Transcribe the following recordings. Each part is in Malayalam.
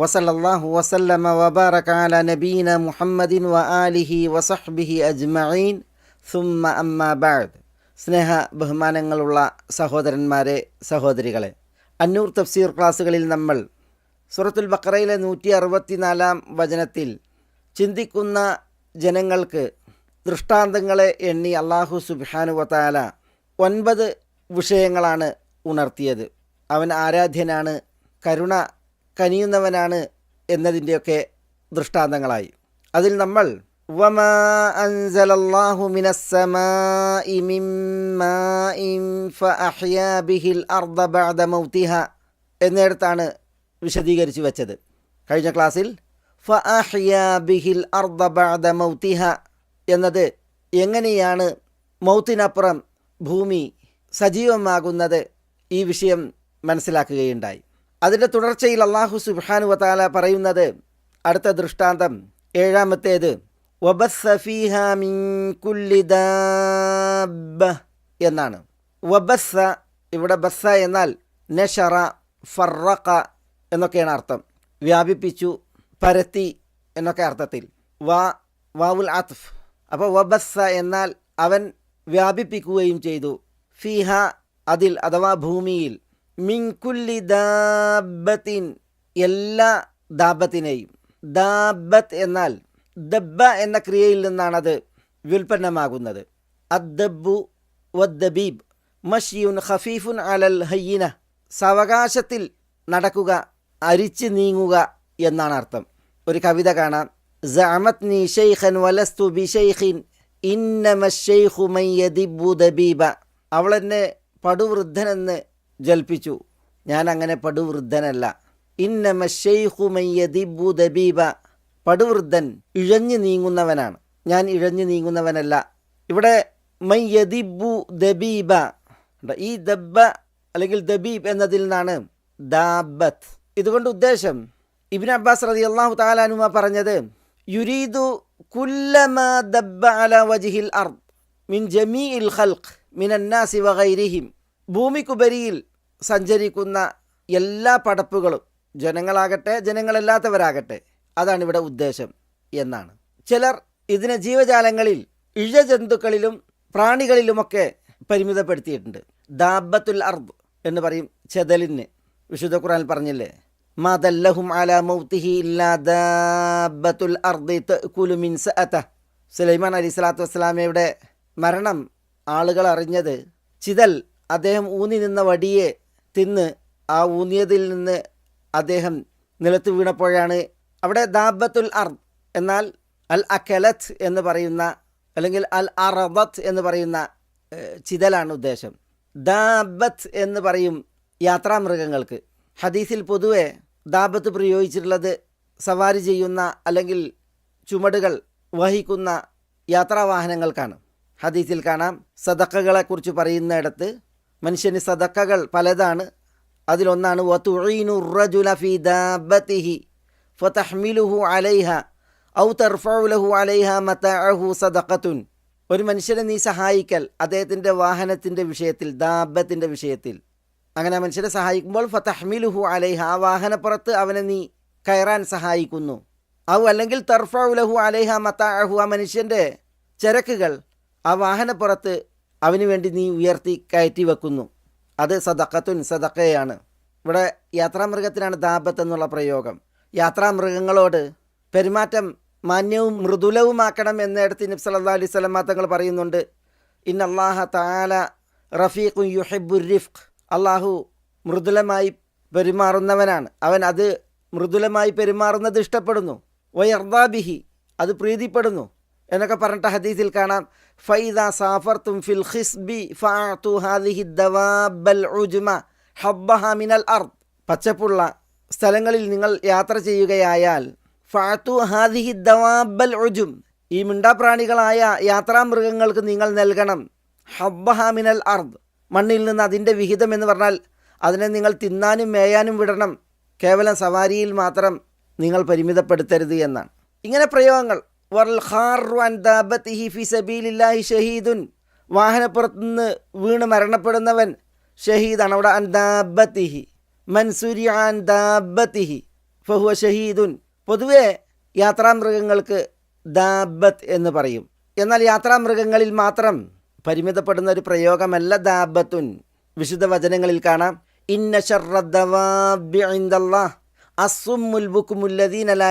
الرحمن الرحيم الحمد لله وبه نستعين وصلى الله وسلم وبارك على نبينا محمد وآله وصحبه أجمعين ثم أما بعد സ്നേഹ ബഹുമാനങ്ങളുള്ള സഹോദരന്മാരെ സഹോദരികളെ അന്നൂർ തഫ്സീർ ക്ലാസ്സുകളിൽ നമ്മൾ സൂറത്തുൽ ബക്കറയിലെ നൂറ്റി അറുപത്തിനാലാം വചനത്തിൽ ചിന്തിക്കുന്ന ജനങ്ങൾക്ക് ദൃഷ്ടാന്തങ്ങളെ എണ്ണി അള്ളാഹു സുബാനുവത്താല ഒൻപത് വിഷയങ്ങളാണ് ഉണർത്തിയത് അവൻ ആരാധ്യനാണ് കരുണ കനിയുന്നവനാണ് എന്നതിന്റെയൊക്കെ ദൃഷ്ടാന്തങ്ങളായി. അതിൽ നമ്മൾ എന്നിടത്താണ് വിശദീകരിച്ചു വെച്ചത്. കഴിഞ്ഞ ക്ലാസ്സിൽ ഫിഹിൽ അർദ ബഅദ എന്നത് എങ്ങനെയാണ് മൗത്തിനപ്പുറം ഭൂമി സജീവമാകുന്നത് ഈ വിഷയം മനസ്സിലാക്കുകയുണ്ടായി. അതിന്റെ തുടർച്ചയിൽ അള്ളാഹു സുബാനു വതാല പറയുന്നത് അടുത്ത ദൃഷ്ടാന്തം ഏഴാമത്തേത്. എന്നാണ്. വബസ്സ ഇവിടെ ബസ്സ എന്നാൽ നഷറ ഫറക്ക എന്നൊക്കെയാണ് അർത്ഥം. വ്യാപിപ്പിച്ചു പരത്തി എന്നൊക്കെ അർത്ഥത്തിൽ. വാ വാവുൽ ആത്ഫ് അപ്പോൾ വബസ്സ എന്നാൽ അവൻ വ്യാപിപ്പിക്കുകയും ചെയ്തു. ഫിഹ അതിൽ അഥവാ ഭൂമിയിൽ മിൻകുല്ലി ദാബത്തിൻ എല്ലാ ദാബത്തിനെയും. ദാബത്ത് എന്നാൽ ദബ്ബ എന്ന ക്രിയയിൽ നിന്നാണത് വ്യുൽപ്പന്നമാകുന്നത്. അദ്ദബു വദ്ദബീബ് മഷിയുൻ ഖഫീഫുൻ അലൽ ഹയ്യിന സാവകാശത്തിൽ നടക്കുക അരിച്ചു നീങ്ങുക എന്നാണ് അർത്ഥം. ഒരു കവിത കാണാം. സഅമത്നി ഷെയ്ഖൻ വലസ്തു ബി ഷെയ്ഖിൻ ഇന്നമ ഷെയ്ഖു മയ്യദിബു ദബീബ. അവളെന്നെ പടുവൃദ്ധനെന്ന് ജൽപ്പിച്ചു. ഞാൻ അങ്ങനെ പടുവൃദ്ധനല്ല. ഇന്നമ ദബീബ. പടുവൃദ്ധൻ ഇഴഞ്ഞു നീങ്ങുന്നവനാണ്. ഞാൻ ഇഴഞ്ഞു നീങ്ങുന്നവനല്ല. ഇവിടെ മയ്യദിബു ദബീബ. ഈ ദബ്ബ അല്ലെങ്കിൽ ദബീബ് എന്നതിൽ നിന്നാണ് ദാബത്ത് ഇതുകൊണ്ട് ഉദ്ദേശം ഇബിൻ അബ്ബാസ് റതി അള്ളാഹു താലാനുമ പറഞ്ഞത് യുരീദു കുല്ലമ ദബ്ബ അല വജിഹിൽ അർദ് മിൻ ജമീ ഇൽ ഖൽഖ് മിനന്നാസി വഗൈരിഹിം ഭൂമിക്കുപരിയിൽ സഞ്ചരിക്കുന്ന എല്ലാ പടപ്പുകളും ജനങ്ങളാകട്ടെ ജനങ്ങളല്ലാത്തവരാകട്ടെ അതാണ് ഇവിടെ ഉദ്ദേശം എന്നാണ്. ചിലർ ഇതിനെ ജീവജാലങ്ങളിൽ ഇഴജന്തുക്കളിലും പ്രാണികളിലുമൊക്കെ പരിമിതപ്പെടുത്തിയിട്ടുണ്ട്. ദാബത്തുൽ അർബ് എന്ന് പറയും ചെതലിന്. വിശുദ്ധ ഖുറാൻ പറഞ്ഞില്ലേ? മതല്ലഹും അല മൗത്തിഹി ദാബത്തുൽ അർദി തഅകുലു മിൻ സഅത സുലൈമാൻ അലി സ്വലാത്തു വസ്സലാമയുടെ മരണം ആളുകൾ അറിഞ്ഞത് ചിതൽ അദ്ദേഹം ഊന്നി നിന്ന വടിയെ തിന്ന് ആ ഊന്നിയതിൽ നിന്ന് അദ്ദേഹം നിലത്ത് വീണപ്പോഴാണ് അവിടെ ദാബത്തുൽ അർ എന്നാൽ അൽ അഖലത്ത് എന്ന് പറയുന്ന അല്ലെങ്കിൽ അൽ അറബത്ത് എന്ന് പറയുന്ന ചിതലാണ് ഉദ്ദേശം. ദാബത്ത് എന്ന് പറയും യാത്രാമൃഗങ്ങൾക്ക്. ഹദീസിൽ പൊതുവെ ദാബത്ത് പ്രയോഗിച്ചിട്ടുള്ളത് സവാരി ചെയ്യുന്ന അല്ലെങ്കിൽ ചുമടുകൾ വഹിക്കുന്ന യാത്രാവാഹനങ്ങൾക്കാണ്. ഹദീസിൽ കാണാം. സദക്കകളെക്കുറിച്ച് പറയുന്നിടത്ത് മനുഷ്യന് സദക്കകൾ പലതാണ്. അതിലൊന്നാണ് ഒരു മനുഷ്യനെ നീ സഹായിക്കൽ അദ്ദേഹത്തിന്റെ വാഹനത്തിന്റെ വിഷയത്തിൽ ദാബത്തിന്റെ വിഷയത്തിൽ. അങ്ങനെ മനുഷ്യനെ സഹായിക്കുമ്പോൾ ഫതഹ്മിലുഹു അലൈഹ ആ വാഹനപ്പുറത്ത് അവനെ നീ കയറാൻ സഹായിക്കുന്നു. ഔ അല്ലെങ്കിൽ തർഫുലഹു അലൈഹ മത്താഹു ആ മനുഷ്യന്റെ ചരക്കുകൾ ആ വാഹനപ്പുറത്ത് അവന് വേണ്ടി നീ ഉയർത്തി കയറ്റി വെക്കുന്നു. അത് സദക്കത്തുൻ സദക്കയാണ് ഇവിടെ യാത്രാമൃഗത്തിനാണ് ദാബത്ത് എന്നുള്ള പ്രയോഗം. യാത്രാമൃഗങ്ങളോട് പെരുമാറ്റം മാന്യവും മൃദുലവുമാക്കണം എന്നിടത്ത് നബ്സ് അല്ലാ അലൈഹി സ്വലമാ തങ്ങൾ പറയുന്നുണ്ട്. ഇൻ അള്ളാഹ താല റഫീഖും യുഹബുർ റിഫ്ഖ് അള്ളാഹു മൃദുലമായി പെരുമാറുന്നവനാണ്. അവൻ അത് മൃദുലമായി പെരുമാറുന്നത് ഇഷ്ടപ്പെടുന്നു. വയർദാബിഹി അത് പ്രീതിപ്പെടുന്നു. എന്നൊക്കെ പറഞ്ഞിട്ട് ഹദീസിൽ കാണാം. ഫൈദ സാഫർത്തും ഫിൽ ഖിസ്ബി ഫഅതു ഹാദിഹി ദവാബൽ ഉജ്മ ഹബ്ബഹ മിനൽ അർദ്. പച്ചപ്പുള്ള സ്ഥലങ്ങളിൽ നിങ്ങൾ യാത്ര ചെയ്യുകയായാൽ ഫാത്തു ഹാദിഹി ദവാബൽ ഉജും ഈ മിണ്ടാപ്രാണികളായ യാത്രാമൃഗങ്ങൾക്ക് നിങ്ങൾ നൽകണം. ഹബ്ബഹാമിനൽ അർദ്. മണ്ണിൽ നിന്ന് അതിന്റെ വിഹിതം എന്ന് പറഞ്ഞാൽ അതിനെ നിങ്ങൾ തിന്നാനും മേയാനും വിടണം. കേവലം സവാരിയിൽ മാത്രം നിങ്ങൾ പരിമിതപ്പെടുത്തരുത് എന്നാണ്. ഇങ്ങനെ പ്രയോഗങ്ങൾ ഷഹീദുൻ. വാഹനപ്പുറത്തുനിന്ന് വീണ് മരണപ്പെടുന്നവൻ ഷഹീദാണ്. അവിടെ അൻ മൻസൂരി മൻസുരി അൻ ദാബത്തിഹി ഫഹുവ ഷഹീദുൻ. പൊതുവേ യാത്രാമൃഗങ്ങൾക്ക് ദാബത്ത് എന്ന് പറയും. എന്നാൽ യാത്രാമൃഗങ്ങളിൽ മാത്രം പരിമിതപ്പെടുന്ന ഒരു പ്രയോഗമല്ല ദാബത്തുൻ. വിശുദ്ധ വചനങ്ങളിൽ കാണാം. ഇന്ന ഷർറദ്ദവാബി അസുമുൽ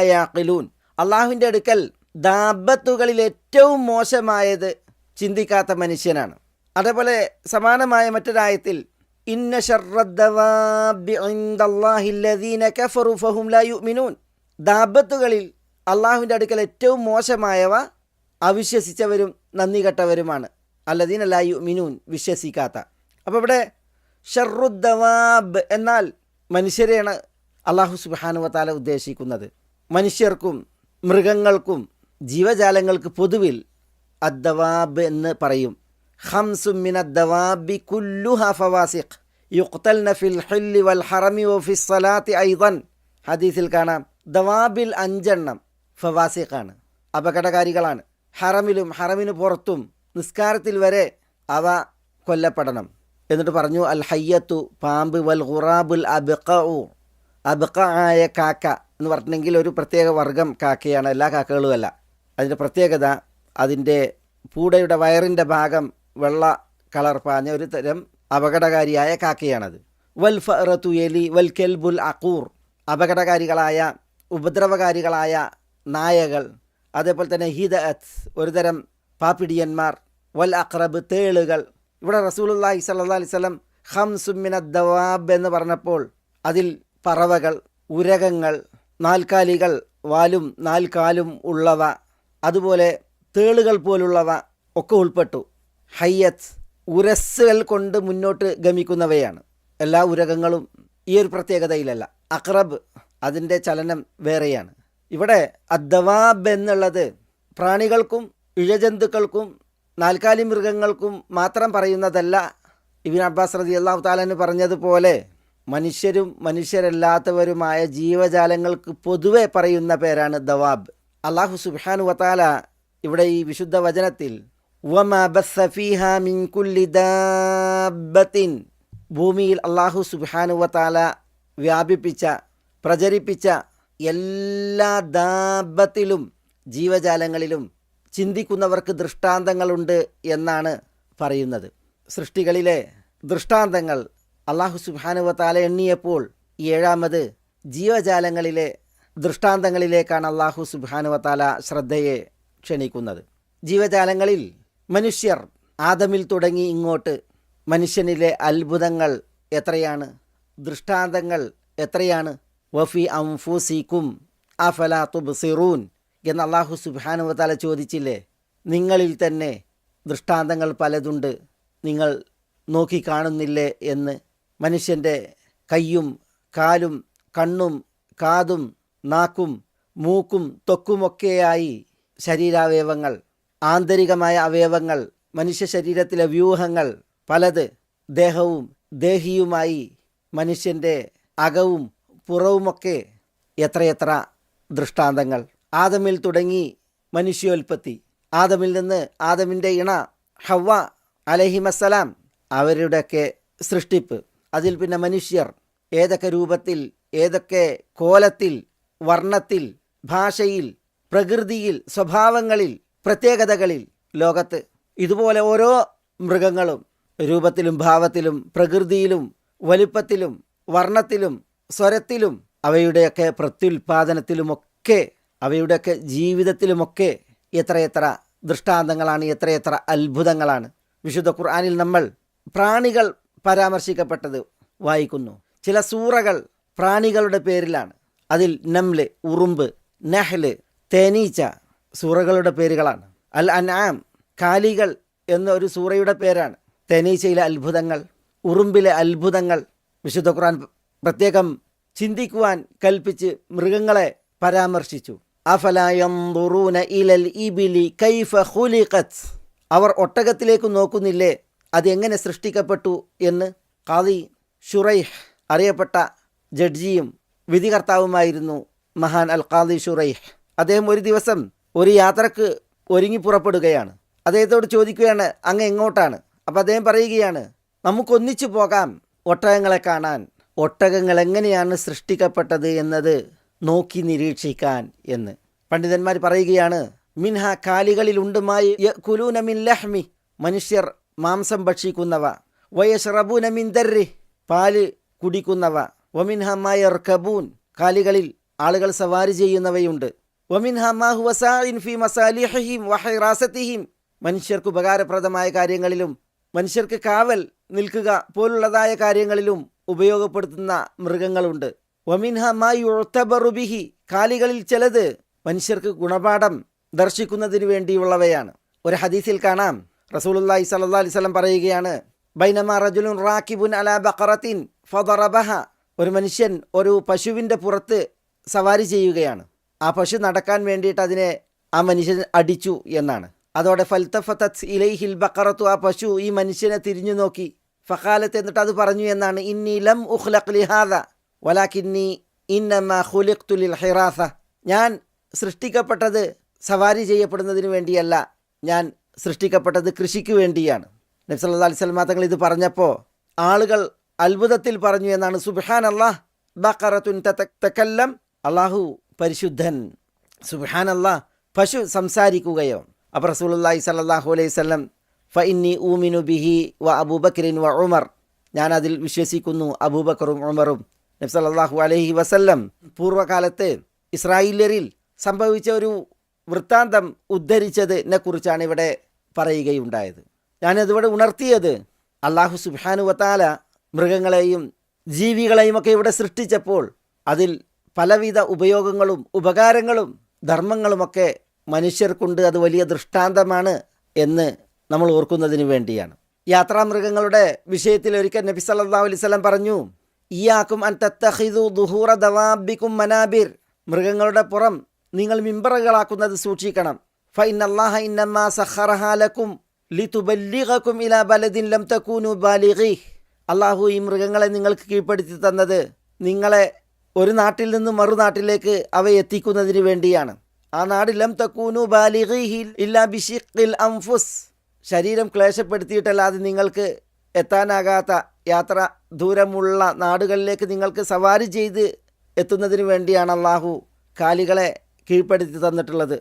യാഖിലൂൻ. അള്ളാഹുവിന്റെ അടുക്കൽ ദാബത്തുകളിൽ ഏറ്റവും മോശമായത് ചിന്തിക്കാത്ത മനുഷ്യനാണ്. അതേപോലെ സമാനമായ മറ്റൊരായത്തിൽ ഇന്ന ദാബത്തുകളിൽ അള്ളാഹുവിന്റെ അടുക്കൽ ഏറ്റവും മോശമായവ അവിശ്വസിച്ചവരും നന്ദി കെട്ടവരുമാണ്. അല്ലദീന ലാ മിനൂൻ വിശ്വസിക്കാത്ത. അപ്പോൾ ഇവിടെ ഷർറുദ്ദവാബ് എന്നാൽ മനുഷ്യരെയാണ് അള്ളാഹു സുബാനുവത്താല ഉദ്ദേശിക്കുന്നത്. മനുഷ്യർക്കും മൃഗങ്ങൾക്കും ജീവജാലങ്ങൾക്ക് പൊതുവിൽ അദ്ദവാബ് എന്ന് പറയും. ഹംസുമിൻ അദ്ദവാബി കുല്ലു ഫവാസിഖ്. യുക്തൽ ഫിൽ ഹില്ലി വൽ ഹറമി വഫി സലാത്തി ഐദൻ. ഹദീസിൽ കാണാം ദവാബിൽ അഞ്ചെണ്ണം ഫവാസിഖാണ് അപകടകാരികളാണ്. ഹറമിലും ഹറമിന് പുറത്തും നിസ്കാരത്തിൽ വരെ അവ കൊല്ലപ്പെടണം. എന്നിട്ട് പറഞ്ഞു അൽ ഹയ്യത്തു പാമ്പ് വൽ ഖുറാബുൽ അബിഖു അബിഖ ആയ കാക്ക എന്ന് പറഞ്ഞിട്ടുണ്ടെങ്കിൽ ഒരു പ്രത്യേക വർഗം കാക്കയാണ് എല്ലാ കാക്കകളും അല്ല. അതിന്റെ പ്രത്യേകത അതിന്റെ പൂടയുടെ വയറിന്റെ ഭാഗം വെള്ള കളർ പാഞ്ഞ ഒരു തരം അപകടകാരിയായ കാക്കയാണത്. വൽ ഫറത്തു എലി വൽ കെൽബുൽ അക്കൂർ അപകടകാരികളായ ഉപദ്രവകാരികളായ നായകൾ അതേപോലെ തന്നെ ഹിദഅത്ത് ഒരു തരം പാപ്പിടിയന്മാർ വൽ അക്രബ് തേളുകൾ. ഇവിടെ സ്വല്ലല്ലാഹി അലൈഹി വസല്ലം ഹംസുമിന ദവാബ് എന്ന് പറഞ്ഞപ്പോൾ അതിൽ പറവകൾ ഉരകങ്ങൾ നാൽക്കാലികൾ വാലും നാൽക്കാലും ഉള്ളവ അതുപോലെ തേളുകൾ പോലുള്ളവ ഒക്കെ ഉൾപ്പെട്ടു. ഹയ്യത്ത് ഉരസ്സുകൾ കൊണ്ട് മുന്നോട്ട് ഗമിക്കുന്നവയാണ്. എല്ലാ ഉരകങ്ങളും ഈ ഒരു പ്രത്യേകതയിലല്ല. അക്രബ് അതിന്റെ ചലനം വേറെയാണ്. ഇവിടെ അദ്വാബ് എന്നുള്ളത് പ്രാണികൾക്കും ഇഴജന്തുക്കൾക്കും നാൽക്കാലി മൃഗങ്ങൾക്കും മാത്രം പറയുന്നതല്ല. ഇബിൻ അബ്ബാസ് റതി അള്ളാഹു താലന് പറഞ്ഞതുപോലെ മനുഷ്യരും മനുഷ്യരല്ലാത്തവരുമായ ജീവജാലങ്ങൾക്ക് പൊതുവെ പറയുന്ന പേരാണ് ദവാബ്. അള്ളാഹു സുബാനു വത്താല ഇവിടെ ഈ വിശുദ്ധ വചനത്തിൽ ഭൂമിയിൽ അള്ളാഹു സുബാനു വത്താല വ്യാപിപ്പിച്ച പ്രചരിപ്പിച്ച എല്ലാ ദാബത്തിലും ജീവജാലങ്ങളിലും ചിന്തിക്കുന്നവർക്ക് ദൃഷ്ടാന്തങ്ങളുണ്ട് എന്നാണ് പറയുന്നത്. സൃഷ്ടികളിലെ ദൃഷ്ടാന്തങ്ങൾ അള്ളാഹു സുബാനുവത്താല എണ്ണിയപ്പോൾ ഏഴാമത് ജീവജാലങ്ങളിലെ ദൃഷ്ടാന്തങ്ങളിലേക്കാണ് അള്ളാഹു സുബാനുവത്താല ശ്രദ്ധയെ ക്ഷണിക്കുന്നത്. ജീവജാലങ്ങളിൽ മനുഷ്യർ ആദമിൽ തുടങ്ങി ഇങ്ങോട്ട് മനുഷ്യനിലെ അത്ഭുതങ്ങൾ എത്രയാണ്? ദൃഷ്ടാന്തങ്ങൾ എത്രയാണ്? വഫി ആ അഫല തുബ്സിറൂൻ എന്ന് അള്ളാഹു സുബാനുവത്താല ചോദിച്ചില്ലേ? നിങ്ങളിൽ തന്നെ ദൃഷ്ടാന്തങ്ങൾ പലതുണ്ട്. നിങ്ങൾ നോക്കിക്കാണുന്നില്ലേ എന്ന് മനുഷ്യന്റെ കയ്യും കാലും കണ്ണും കാതും നാക്കും മൂക്കും ത്വക്കുമൊക്കെയായി ശരീരാവയവങ്ങൾ ആന്തരികമായ അവയവങ്ങൾ മനുഷ്യ ശരീരത്തിലെ വ്യൂഹങ്ങൾ പലത് ദേഹവും ദേഹിയുമായി മനുഷ്യന്റെ അകവും പുറവുമൊക്കെ എത്രയെത്ര ദൃഷ്ടാന്തങ്ങൾ. ആദമിൽ തുടങ്ങി മനുഷ്യോൽപ്പത്തി ആദമിൽ നിന്ന് ആദമിന്റെ ഇണ ഹവ അലഹിമസലാം അവരുടെയൊക്കെ സൃഷ്ടിപ്പ്. അതിൽ പിന്നെ മനുഷ്യർ. ഏതൊക്കെ രൂപത്തിൽ ഏതൊക്കെ കോലത്തിൽ വർണത്തിൽ ഭാഷയിൽ പ്രകൃതിയിൽ സ്വഭാവങ്ങളിൽ പ്രത്യേകതകളിൽ ലോകത്ത്. ഇതുപോലെ ഓരോ മൃഗങ്ങളും രൂപത്തിലും ഭാവത്തിലും പ്രകൃതിയിലും വലിപ്പത്തിലും വർണത്തിലും സ്വരത്തിലും അവയുടെയൊക്കെ പ്രത്യുൽപാദനത്തിലുമൊക്കെ അവയുടെയൊക്കെ ജീവിതത്തിലുമൊക്കെ എത്രയെത്ര ദൃഷ്ടാന്തങ്ങളാണ് എത്രയെത്ര അത്ഭുതങ്ങളാണ്. വിശുദ്ധ ഖുർആാനിൽ നമ്മൾ പ്രാണികൾ പരാമർശിക്കപ്പെട്ടത് വായിക്കുന്നു. ചില സൂറകൾ പ്രാണികളുടെ പേരിലാണ്. അതിൽ നംൽ ഉറുമ്പ് നഹ്ല് തേനീച്ച സൂറകളുടെ പേരുകളാണ്. അൽ അനാം കാലികൾ എന്ന ഒരു സൂറയുടെ പേരാണ്. തേനീച്ചയിലെ അത്ഭുതങ്ങൾ ഉറുമ്പിലെ അത്ഭുതങ്ങൾ വിശുദ്ധ ഖുർആൻ പ്രത്യേകം ചിന്തിക്കുവാൻ കൽപ്പിച്ച് മൃഗങ്ങളെ പരാമർശിച്ചു. അഫലയംദുറൂന ഇലൽ ഇബിലി കൈഫ അവർ ഒട്ടകത്തിലേക്ക് നോക്കുന്നില്ലേ അതെങ്ങനെ സൃഷ്ടിക്കപ്പെട്ടു എന്ന്? ഖാദി ഷുറൈഹ് അറിയപ്പെട്ട ജഡ്ജിയും വിധികർത്താവുമായിരുന്നു മഹാൻ അൽ ഖാദി ഷുറൈഹ്. അദ്ദേഹം ഒരു ദിവസം ഒരു യാത്രയ്ക്ക് ഒരുങ്ങി പുറപ്പെടുകയാണ്. അദ്ദേഹത്തോട് ചോദിക്കുകയാണ് അങ്ങ് എങ്ങോട്ടാണ്? അപ്പോൾ അദ്ദേഹം പറയുകയാണ് നമുക്കൊന്നിച്ചു പോകാം ഒട്ടകങ്ങളെ കാണാൻ. ഒട്ടകങ്ങൾ എങ്ങനെയാണ് സൃഷ്ടിക്കപ്പെട്ടത് എന്നത് നോക്കി നിരീക്ഷിക്കാൻ എന്ന്. പണ്ഡിതന്മാർ പറയുകയാണ് മിൻഹ കാലികളിലുണ്ടുമായി കുലൂന മിൻ ലഹ്മി. മനുഷ്യർ മാംസം ഭക്ഷിക്കുന്നവ. വയഷ്റബൂന മിൻ ദർരി. പാൽ കുടിക്കുന്നവ. വമിൻഹ മായർക്കബൂൻ കാലികളിൽ ആളുകൾ സവാരി ചെയ്യുന്നവയുണ്ട്. വസാഇൻ ഫി മനുഷ്യർക്ക് ഉപകാരപ്രദമായ കാര്യങ്ങളിലും മനുഷ്യർക്ക് കാവൽ നിൽക്കുക പോലുള്ളതായ കാര്യങ്ങളിലും ഉപയോഗപ്പെടുത്തുന്ന മൃഗങ്ങളുണ്ട്. മായുത്തബറുബിഹി കാലികളിൽ ചിലത് മനുഷ്യർക്ക് ഗുണപാഠം ദർശിക്കുന്നതിന് വേണ്ടിയുള്ളവയാണ്. ഒരു ഹദീസിൽ കാണാം. റസൂലുള്ളാഹി സല്ലാ അലിസ്ലം പറയുകയാണ് ബൈനമാ റജുലുൻ റാക്കിബുൻ അലാ ബഖറത്തിൻ ഫദറബഹ ഒരു മനുഷ്യൻ ഒരു പശുവിന്റെ പുറത്ത് സവാരി ചെയ്യുകയാണ്. ആ പശു നടക്കാൻ വേണ്ടിയിട്ട് അതിനെ ആ മനുഷ്യൻ അടിച്ചു എന്നാണ്. അതോടെ ഫൽത്തഫത്തത് ഇലൈഹിൽ ബക്കറത്തു ആ പശു ഈ മനുഷ്യനെ തിരിഞ്ഞു നോക്കി. ഫഖാലത്ത് എന്നിട്ട് അത് പറഞ്ഞു എന്നാണ് ഇന്നി ലം ഉഖ്ലഖ് ലിഹാദ വലാക്കിന്നി ഇന്നമ ഖുലിഖ്തുലിൽ ഹിറാസ. ഞാൻ സൃഷ്ടിക്കപ്പെട്ടത് സവാരി ചെയ്യപ്പെടുന്നതിന് വേണ്ടിയല്ല ഞാൻ സൃഷ്ടിക്കപ്പെട്ടത് കൃഷിക്ക് വേണ്ടിയാണ്. നബ്സല്ലാ അലൈഹി തങ്ങൾ ഇത് പറഞ്ഞപ്പോൾ ആളുകൾ അത്ഭുതത്തിൽ പറഞ്ഞു എന്നാണ് സുബിഹാൻ അള്ളാഹ് ബക്കറത്തുൻ തക്കല്ലം അള്ളാഹു പരിശുദ്ധൻ. സുബിഹാൻ അള്ളാഹ് പശു സംസാരിക്കുകയോ. അപ്പോൾ റസൂലി സലാഹു അലൈഹി വസല്ലം ഫ ഇന്നി ഊമിനു ബിഹി വ അബൂബക്രിൻ വ ഉമർ. ഞാൻ അതിൽ വിശ്വസിക്കുന്നു അബൂബക്കറും ഉമറും. നബ്സ് സല്ലല്ലാഹു അലൈഹി വസല്ലം പൂർവകാലത്ത് ഇസ്രായേലിൽ സംഭവിച്ച ഒരു വൃത്താന്തം ഉദ്ധരിച്ചതിനെ കുറിച്ചാണ് ഇവിടെ പറയുകയുണ്ടായത്. ഞാനതിവിടെ ഉണർത്തിയത് അള്ളാഹു സുബാനു വത്താല മൃഗങ്ങളെയും ജീവികളെയും ഒക്കെ ഇവിടെ സൃഷ്ടിച്ചപ്പോൾ അതിൽ പലവിധ ഉപയോഗങ്ങളും ഉപകാരങ്ങളും ധർമ്മങ്ങളുമൊക്കെ മനുഷ്യർക്കുണ്ട്. അത് വലിയ ദൃഷ്ടാന്തമാണ് എന്ന് നമ്മൾ ഓർക്കുന്നതിന് വേണ്ടിയാണ്. യാത്രാമൃഗങ്ങളുടെ വിഷയത്തിൽ ഒരിക്കൽ നബി സല്ലാ അലൈഹി വസല്ലം പറഞ്ഞു ഇയാക്കും ദുഹൂറ ദവാബിക്കും മനാബിർ. മൃഗങ്ങളുടെ പുറം നിങ്ങൾ മിമ്പറകളാക്കുന്നത് സൂക്ഷിക്കണം. ഫൈൻ അള്ളാഹ ഇന്നമ്മ സഹറഹാലക്കും ലിതുബല്ലിഗക്കും ഇലാ ബലദിൻ ലം തക്കൂനു ബാലിഗി അള്ളാഹു ഈ മൃഗങ്ങളെ നിങ്ങൾക്ക് കീഴ്പ്പെടുത്തി തന്നത് നിങ്ങളെ ഒരു നാട്ടിൽ നിന്ന് മറുനാട്ടിലേക്ക് അവയെ എത്തിക്കുന്നതിന് വേണ്ടിയാണ്. ആ നാട് ലം തക്കൂനു ബാലിഹിൽ ഇല്ലാ ബിഷിഖിൽ അംഫുസ്. ശരീരം ക്ലേശപ്പെടുത്തിയിട്ടല്ലാതെ നിങ്ങൾക്ക് എത്താനാകാത്ത യാത്ര ദൂരമുള്ള നാടുകളിലേക്ക് നിങ്ങൾക്ക് സവാരി ചെയ്ത് എത്തുന്നതിന് വേണ്ടിയാണ് അള്ളാഹു കാലികളെ കീഴ്പ്പെടുത്തി തന്നിട്ടുള്ളത്.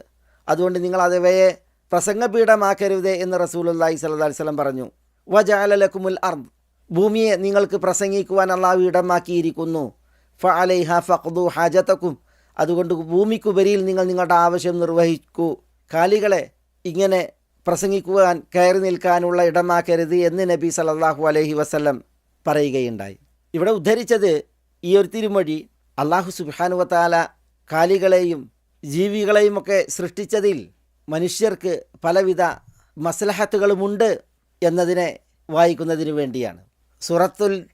അതുകൊണ്ട് നിങ്ങൾ അതവയെ പ്രസംഗപീഠമാക്കരുതേ എന്ന് റസൂലുല്ലാഹി അലൈഹി വസല്ലം പറഞ്ഞു. വജാലലക്കുമുൽ അർദ്. ഭൂമിയെ നിങ്ങൾക്ക് പ്രസംഗിക്കുവാൻ അള്ളാഹു ഇടമാക്കിയിരിക്കുന്നു. ഫ അലൈഹ ഫഖ്ദു ഹാജത്തക്കും അതുകൊണ്ട് ഭൂമിക്കുപരിയിൽ നിങ്ങൾ നിങ്ങളുടെ ആവശ്യം നിർവഹിക്കൂ. കാലികളെ ഇങ്ങനെ പ്രസംഗിക്കുവാൻ കയറി നിൽക്കാനുള്ള ഇടമാക്കരുത് എന്ന് നബി സലല്ലാഹു അലൈഹി വസ്ല്ലം പറയുകയുണ്ടായി. ഇവിടെ ഉദ്ധരിച്ചത് ഈ ഒരു തിരുമൊഴി അള്ളാഹു സുബാനുവത്താല കാലികളെയും ജീവികളെയുമൊക്കെ സൃഷ്ടിച്ചതിൽ മനുഷ്യർക്ക് പലവിധ മസ്ലഹത്തുകളുമുണ്ട് എന്നതിനെ വായിക്കുന്നതിന് വേണ്ടിയാണ്. സൂറത്തുൽ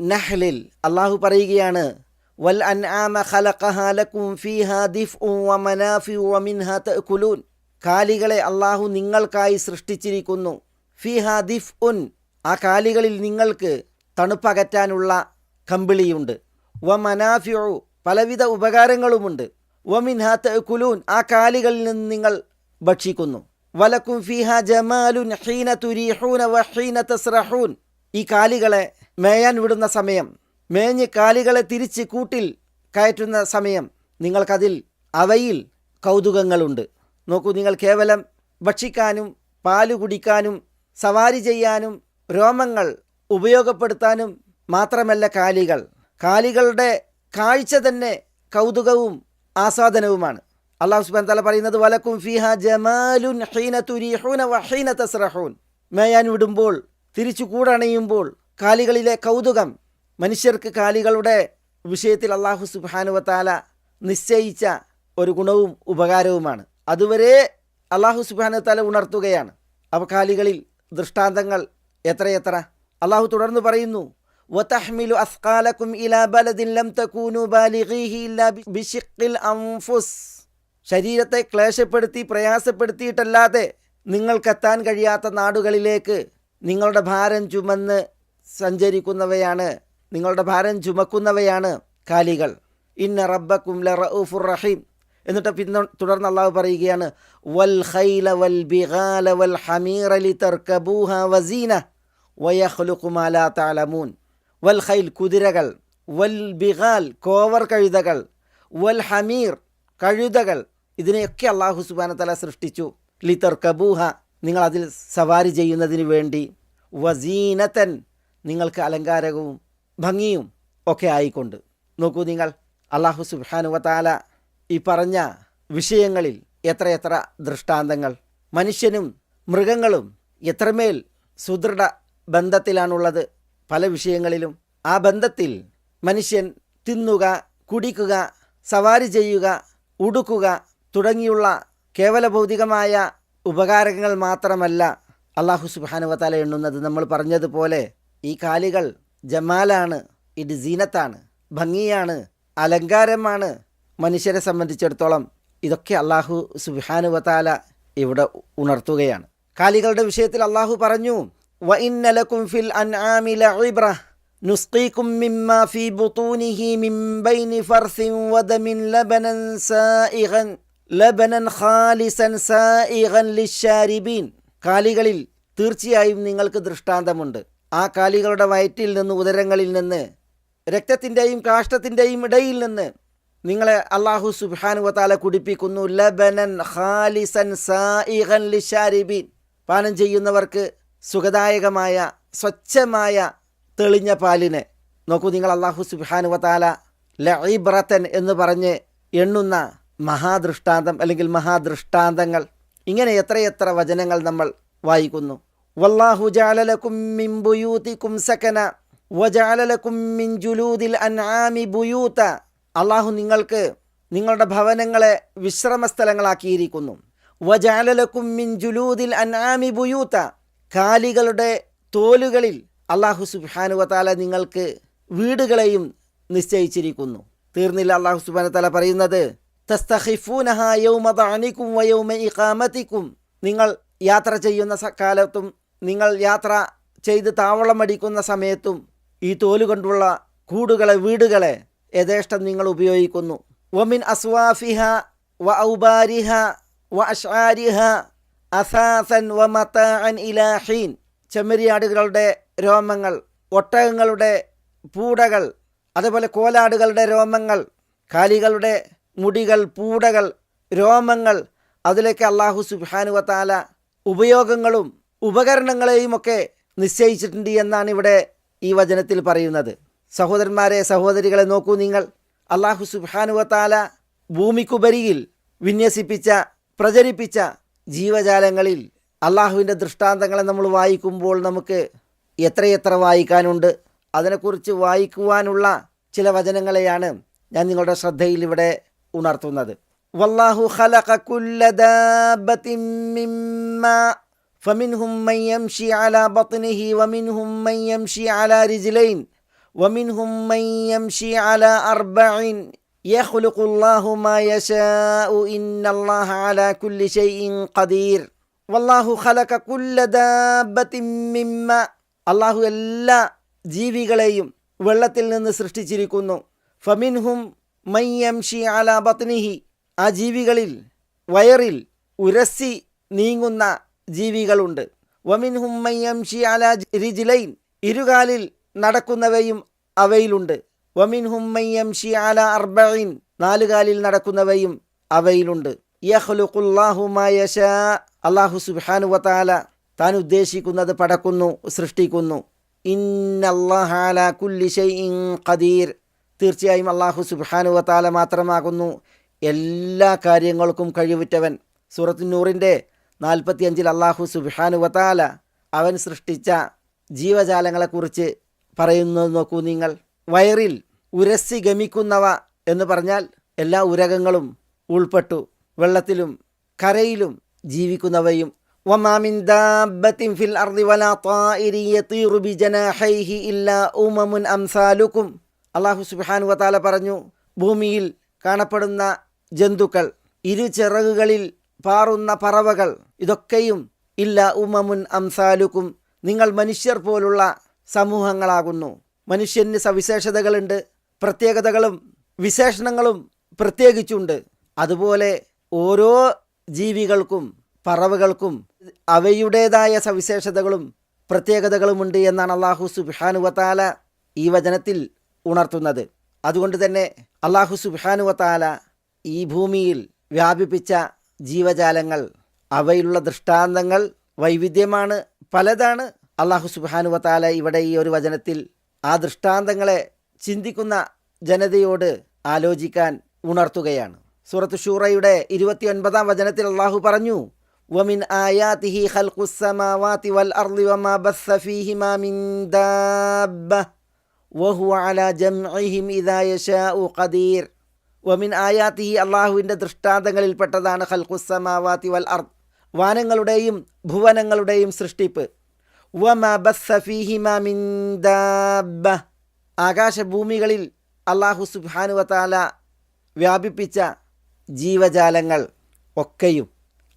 നഹ്ലിൽ അള്ളാഹു പറയുകയാണ് വൽ അൻആമ ഖലഖഹാ ലക്കും ഫീഹാ ദിഫ്ഉ വമനാഫിഉ വമിൻഹാ കാലികളെ അള്ളാഹു നിങ്ങൾക്കായി സൃഷ്ടിച്ചിരിക്കുന്നു. ഫിഹാ ദിഫ് ഉൻ ആ കാലികളിൽ നിങ്ങൾക്ക് തണുപ്പകറ്റാനുള്ള കമ്പിളിയുണ്ട്. വ മനാഫിഉ പലവിധ ഉപകാരങ്ങളുമുണ്ട്. വമിൻഹാ തഅകുലൂൻ ആ കാലികളിൽ നിന്ന് നിങ്ങൾ ഭക്ഷിക്കുന്നു. വലക്കും ഫിഹ ജമാലുൻ ഹീന തുരീഹൂന വഹീന ഹീന തസ്രഹൂൻ. ഈ കാലികളെ മേയാൻ വിടുന്ന സമയം മേഞ്ഞ് കാലികളെ തിരിച്ച് കൂട്ടിൽ കയറ്റുന്ന സമയം നിങ്ങൾക്കതിൽ അവയിൽ കൗതുകങ്ങളുണ്ട്. നോക്കൂ നിങ്ങൾ കേവലം ഭക്ഷിക്കാനും പാൽ കുടിക്കാനും സവാരി ചെയ്യാനും രോമങ്ങൾ ഉപയോഗപ്പെടുത്താനും മാത്രമല്ല കാലികൾ. കാലികളുടെ കാഴ്ച തന്നെ കൗതുകവും ആസ്വാദനവുമാണ്. അള്ളാഹു സുബാൻ തല പറയുന്നത് വലക്കും ഫിഹ ജമാലുൻ ഹീന തുരീഹൂന വഹീന തസ്രഹൂൻ. മേയാൻ വിടുമ്പോൾ തിരിച്ചു കൂടണയുമ്പോൾ കാലികളിലെ കൗതുകം മനുഷ്യർക്ക് കാലികളുടെ വിഷയത്തിൽ അള്ളാഹു സുബാനുവത്താല നിശ്ചയിച്ച ഒരു ഗുണവും ഉപകാരവുമാണ്. അതുവരെ അള്ളാഹു സുബാനുവത്താല ഉണർത്തുകയാണ്. അവ കാലികളിൽ ദൃഷ്ടാന്തങ്ങൾ എത്രയെത്ര? അള്ളാഹു തുടർന്ന് പറയുന്നു ശരീരത്തെ ക്ലേശപ്പെടുത്തി പ്രയാസപ്പെടുത്തിയിട്ടല്ലാതെ നിങ്ങൾക്കെത്താൻ കഴിയാത്ത നാടുകളിലേക്ക് നിങ്ങളുടെ ഭാരം ചുമന്ന് സഞ്ചരിക്കുന്നവയാണ് നിങ്ങളുടെ ഭാരം ചുമക്കുന്നവയാണ് കാലികൾ. ഇന്ന റബ്ബക്കും ല റഊഫുർ റഹീം. എന്നിട്ട് പിന്നെ തുടർന്ന് അള്ളാഹു പറയുകയാണ് വൽ ഖൈല വൽ ബിഗാല വൽ ഹമീർ അലി തർക്കബൂഹ വസീന വയഖ്ലുഖു താലമൂൻ ലാ വൽ ഖൈൽ കുതിരകൾ വൽ ബിഗാൽ കോവർ കഴുതകൾ വൽ ഹമീർ കഴുതകൾ. ഇതിനെയൊക്കെ അള്ളാഹു സുബാന തല സൃഷ്ടിച്ചു. ലിത്തർ കബൂഹ നിങ്ങൾ അതിൽ സവാരി ചെയ്യുന്നതിന് വേണ്ടി വസീനത്തൻ നിങ്ങൾക്ക് അലങ്കാരവും ഭംഗിയും ഒക്കെ ആയിക്കൊണ്ട്. നോക്കൂ നിങ്ങൾ അള്ളാഹു സുബാനുവത്താല ഈ പറഞ്ഞ വിഷയങ്ങളിൽ എത്രയെത്ര ദൃഷ്ടാന്തങ്ങൾ. മനുഷ്യനും മൃഗങ്ങളും എത്രമേൽ സുദൃഢ ബന്ധത്തിലാണുള്ളത് പല വിഷയങ്ങളിലും. ആ ബന്ധത്തിൽ മനുഷ്യൻ തിന്നുക കുടിക്കുക സവാരി ചെയ്യുക ഉടുക്കുക തുടങ്ങിയുള്ള കേവല ഭൗതികമായ ഉപകാരങ്ങൾ മാത്രമല്ല അള്ളാഹു സുബാനുവത്താല എണ്ണുന്നത് നമ്മൾ പറഞ്ഞതുപോലെ ഈ കാലികൾ ജമാലാണ് ഇത് സീനത്താണ് ഭംഗിയാണ് അലങ്കാരമാണ് മനുഷ്യരെ സംബന്ധിച്ചിടത്തോളം ഇതൊക്കെ അള്ളാഹു സുബാനുവത്താല ഇവിടെ ഉണർത്തുകയാണ് കാലികളുടെ വിഷയത്തിൽ അള്ളാഹു പറഞ്ഞു وَإِنَّ لَكُمْ فِي الْأَنْعَامِ لَعِبْرَةً نُسْقِيكُم مِّمَّا فِي بُطُونِهِ مِن بَيْنِ فَرْثٍ وَدَمٍ لَبَنًا سَائِغًا ലബനൻ ഖാലിസൻ സായിഗൻ ലിഷാരിബീൻ കാലികളിൽ തീർച്ചയായും നിങ്ങൾക്ക് ദൃഷ്ടാന്തമുണ്ട്. ആ കാലികളുടെ വയറ്റിൽ നിന്ന് ഉദരങ്ങളിൽ നിന്ന് രക്തത്തിന്റെയും കാഷ്ടത്തിന്റെയും ഇടയിൽ നിന്ന് നിങ്ങളെ അള്ളാഹു സുബാനുവത്താല കുടിപ്പിക്കുന്നു. ലബനൻ ഖാലിസൻ സായിഗൻ ലിഷാരിബീൻ പാനം ചെയ്യുന്നവർക്ക് സുഖദായകമായ സ്വച്ഛമായ തെളിഞ്ഞ പാലിനെ. നോക്കൂ നിങ്ങൾ അള്ളാഹു സുബാനുവത്താല ലൈബ്രത്തൻ എന്ന് പറഞ്ഞ് എണ്ണുന്ന മഹാദൃഷ്ടാന്തം അല്ലെങ്കിൽ മഹാദൃഷ്ടാന്തങ്ങൾ. ഇങ്ങനെ എത്രയെത്ര വചനങ്ങൾ നമ്മൾ വായിക്കുന്നു. വല്ലാഹു സകന അൻആമി അള്ളാഹു നിങ്ങൾക്ക് നിങ്ങളുടെ ഭവനങ്ങളെ വിശ്രമസ്ഥലങ്ങളാക്കിയിരിക്കുന്നു. വജാലലക്കും മിൻ ജുലൂദിൽ അൻആമി കാലികളുടെ തോലുകളിൽ അള്ളാഹു സുബാനുവത്താല നിങ്ങൾക്ക് വീടുകളെയും നിശ്ചയിച്ചിരിക്കുന്നു. തീർന്നില്ല അള്ളാഹു സുബാന പറയുന്നത് തസ്തഹിഫൂനഹ യൗമ നിങ്ങൾ യാത്ര ചെയ്യുന്ന കാലത്തും നിങ്ങൾ യാത്ര ചെയ്ത് താവളം അടിക്കുന്ന സമയത്തും ഈ തോലുകൊണ്ടുള്ള കൂടുകളെ വീടുകളെ യഥേഷ്ടം നിങ്ങൾ ഉപയോഗിക്കുന്നു. വമിൻ അസ്വാഫിഹ വ ഔബാരിഹ വ അഷാരിഹ അസാസൻ വ മതാഅൻ ഇലാഹീൻ ചെമ്മരിയാടുകളുടെ രോമങ്ങൾ ഒട്ടകങ്ങളുടെ പൂടകൾ അതുപോലെ കോലാടുകളുടെ രോമങ്ങൾ കാലികളുടെ മുടികൾ പൂടകൾ രോമങ്ങൾ അതിലേക്ക് അള്ളാഹു സുബാനുവത്താല ഉപയോഗങ്ങളും ഉപകരണങ്ങളെയുമൊക്കെ നിശ്ചയിച്ചിട്ടുണ്ട് എന്നാണ് ഇവിടെ ഈ വചനത്തിൽ പറയുന്നത്. സഹോദരന്മാരെ സഹോദരികളെ നോക്കൂ നിങ്ങൾ. അള്ളാഹു സുബാനുവത്താല ഭൂമിക്കുപരിയിൽ വിന്യസിപ്പിച്ച പ്രചരിപ്പിച്ച ജീവജാലങ്ങളിൽ അള്ളാഹുവിന്റെ ദൃഷ്ടാന്തങ്ങളെ നമ്മൾ വായിക്കുമ്പോൾ നമുക്ക് എത്രയെത്ര വായിക്കാനുണ്ട് അതിനെക്കുറിച്ച് വായിക്കുവാനുള്ള ചില വചനങ്ങളെയാണ് ഞാൻ നിങ്ങളുടെ ശ്രദ്ധയിൽ ഇവിടെ ഉണർത്തുന്നത് വല്ലാഹു ഖലഖ കുല്ല ദാബത്തിൻ മിമ്മാ فمنهم من يمشي على بطنه ومنهم من يمشي على رجلين ومنهم من يمشي على أربع يخلق الله ما يشاء إن الله على كل شيء قدير والله خلق كل دابة مما അള്ളാഹു എല്ലാ ജീവികളെയും വെള്ളത്തിൽ നിന്ന് സൃഷ്ടിച്ചിരിക്കുന്നു ഫമിൻഹും മയ്യംഷി അല ബത്നിഹി ആ ജീവികളിൽ വയറിൽ ഉരസി നീങ്ങുന്ന ജീവികളുണ്ട്. വമിൻഹും മയ്യംഷി അല റിജിലൈൻ ഇരുകാലിൽ നടക്കുന്നവയും അവയിലുണ്ട്. വമിൻഹും മയ്യംഷി അല അർബൈൻ നാലുകാലിൽ നടക്കുന്നവയും അവയിലുണ്ട്. യഹ്ലുഖുല്ലാഹു മാ യശാ അള്ളാഹു സുബാനു വതാല താൻ ഉദ്ദേശിക്കുന്നത് പടക്കുന്നു സൃഷ്ടിക്കുന്നു. ഇന്നല്ലാഹാല കുല്ലി ഇൻ ഖദീർ. തീർച്ചയായും അള്ളാഹു സുബ്ഹാനു വതാല മാത്രമാകുന്നു എല്ലാ കാര്യങ്ങൾക്കും കഴിവുറ്റവൻ സൂറത്തു നൂറിൻ്റെ നാൽപ്പത്തിയഞ്ചിൽ അള്ളാഹു സുബ്ഹാനു വതാല അവൻ സൃഷ്ടിച്ച ജീവജാലങ്ങളെക്കുറിച്ച് പറയുന്നത് നോക്കൂ നിങ്ങൾ വയറിൽ ഉരസി ഗമിക്കുന്നവ എന്ന് പറഞ്ഞാൽ എല്ലാ ഉരകങ്ങളും ഉൾപ്പെട്ടു വെള്ളത്തിലും കരയിലും ജീവിക്കുന്നവയും وما من دابة في الأرض ولا طائر يطير بجناحيه إلا أمم أمثالكم അള്ളാഹു സുബാനു വത്താല പറഞ്ഞു ഭൂമിയിൽ കാണപ്പെടുന്ന ജന്തുക്കൾ ഇരു ചിറകുകളിൽ പാറുന്ന പറവകൾ ഇതൊക്കെയും ഇല്ല ഉമമുൻ അംസാലുക്കും നിങ്ങൾ മനുഷ്യർ പോലുള്ള സമൂഹങ്ങളാകുന്നു. മനുഷ്യന് സവിശേഷതകളുണ്ട് പ്രത്യേകതകളും വിശേഷണങ്ങളും പ്രത്യേകിച്ചുണ്ട്. അതുപോലെ ഓരോ ജീവികൾക്കും പറവകൾക്കും അവയുടേതായ സവിശേഷതകളും പ്രത്യേകതകളുമുണ്ട് എന്നാണ് അള്ളാഹു സുബാനുവത്താല ഈ വചനത്തിൽ ഉണർത്തുന്നത് അതുകൊണ്ട് തന്നെ അള്ളാഹു സുബാനുവത്താല ഈ ഭൂമിയിൽ വ്യാപിപ്പിച്ച ജീവജാലങ്ങൾ അവയിലുള്ള ദൃഷ്ടാന്തങ്ങൾ വൈവിധ്യമാണ് പലതാണ് അള്ളാഹു സുബാനുവത്താല ഇവിടെ ഈ ഒരു വചനത്തിൽ ആ ദൃഷ്ടാന്തങ്ങളെ ചിന്തിക്കുന്ന ജനതയോട് ആലോചിക്കാൻ ഉണർത്തുകയാണ് സൂറത്ത് ഷൂറയുടെ ഇരുപത്തിയൊൻപതാം വചനത്തിൽ അള്ളാഹു പറഞ്ഞു ومن آياته خلق السماوات والأرض وما بث فيهما من دابة വഹു അല ജംഇഹിം ഇദാ ഒമിൻ ഖദീർ. വമിൻ ആയാത്തി അള്ളാഹുവിന്റെ ദൃഷ്ടാന്തങ്ങളിൽപ്പെട്ടതാണ് ഹൽഖുസമാവാത്തി വൽ അർദ്. വാനങ്ങളുടെയും ഭുവനങ്ങളുടെയും സൃഷ്ടിപ്പ്. ആകാശഭൂമികളിൽ അള്ളാഹു സുബാനുവത്താല വ്യാപിപ്പിച്ച ജീവജാലങ്ങൾ ഒക്കെയും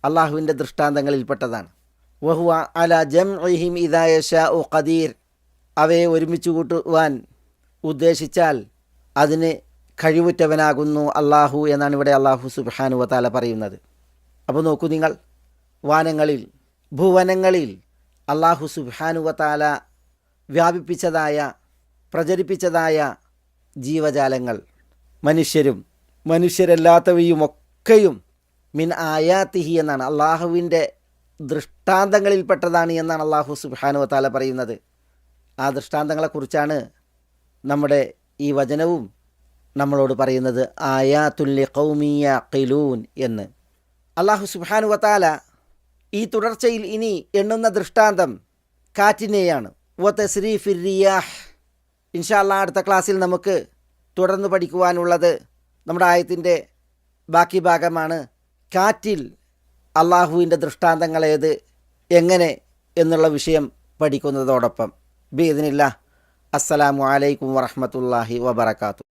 അള്ളാഹുവിന്റെ ദൃഷ്ടാന്തങ്ങളിൽപ്പെട്ടതാണ്. വഹുവ അല ജം ഇഹിം ഷാ ഒ ഖദീർ. അവയെ ഒരുമിച്ച് കൂട്ടുവാൻ ഉദ്ദേശിച്ചാൽ അതിന് കഴിവുറ്റവനാകുന്നു അള്ളാഹു എന്നാണ് ഇവിടെ അള്ളാഹു സുബാനു വത്താല പറയുന്നത്. അപ്പോൾ നോക്കൂ നിങ്ങൾ വാനങ്ങളിൽ ഭുവനങ്ങളിൽ അള്ളാഹു സുബാനു വത്താല വ്യാപിപ്പിച്ചതായ പ്രചരിപ്പിച്ചതായ ജീവജാലങ്ങൾ മനുഷ്യരും മനുഷ്യരല്ലാത്തവയും ഒക്കെയും മിൻ ആയാത്തിഹി എന്നാണ്. അള്ളാഹുവിന്റെ ദൃഷ്ടാന്തങ്ങളിൽപ്പെട്ടതാണ് എന്നാണ് അള്ളാഹു സുബാനു വത്താല പറയുന്നത്. ആ ദൃഷ്ടാന്തങ്ങളെക്കുറിച്ചാണ് നമ്മുടെ ഈ വചനവും നമ്മളോട് പറയുന്നത്. ആയാത്തുല്യ കൗമിയ കിലൂൻ എന്ന്. അള്ളാഹു സുബാനു വത്താല ഈ തുടർച്ചയിൽ ഇനി എണ്ണുന്ന ദൃഷ്ടാന്തം കാറ്റിനെയാണ്. വ ശ്രീ റിയാഹ്. ഇൻഷാ അള്ളാഹ് അടുത്ത ക്ലാസ്സിൽ നമുക്ക് തുടർന്ന് പഠിക്കുവാനുള്ളത് നമ്മുടെ ആയത്തിന്റെ ബാക്കി ഭാഗമാണ്. കാറ്റിൽ അള്ളാഹുവിന്റെ ദൃഷ്ടാന്തങ്ങളേത് എങ്ങനെ എന്നുള്ള വിഷയം പഠിക്കുന്നതോടൊപ്പം. ബി ഇതിനില്ല അസ്സലാമു അലൈക്കും വറഹമത്തല്ലാഹി വബർക്കാത്തു